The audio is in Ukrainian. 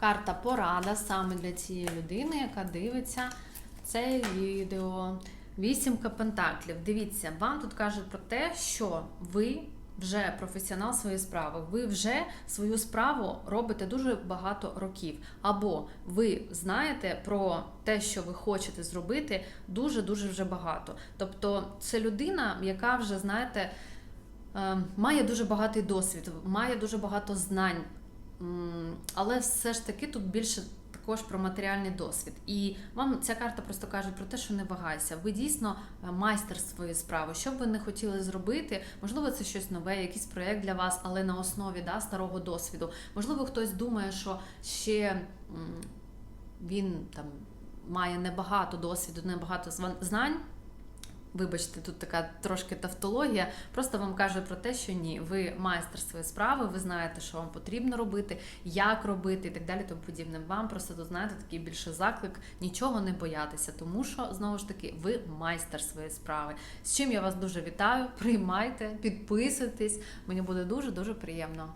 карта порада саме для цієї людини, яка дивиться це відео. Вісімка пентаклів. Дивіться, вам тут кажуть про те, що ви вже професіонал своєї справи. Ви вже свою справу робите дуже багато років. Або ви знаєте про те, що ви хочете зробити, дуже дуже вже багато. Тобто, це людина, яка вже знаєте. е, Має дуже багатий досвід, має дуже багато знань, але все ж таки тут більше також про матеріальний досвід. І вам ця карта просто каже про те, що не вагайся. Ви дійсно е, майстер своєї справи. Що б ви не хотіли зробити, можливо, це щось нове, якийсь проєкт для вас, але на основі да, старого досвіду. Можливо, хтось думає, що ще він там має небагато досвіду, небагато знань. Вибачте, тут така трошки тавтологія. Просто вам каже про те, що ні, ви майстер своєї справи, ви знаєте, що вам потрібно робити, як робити і так далі, тому подібне. Вам просто тут знаєте такий більше заклик, нічого не боятися, тому що знову ж таки ви майстер своєї справи. З чим я вас дуже вітаю. Приймайте, підписуйтесь. Мені буде дуже дуже приємно.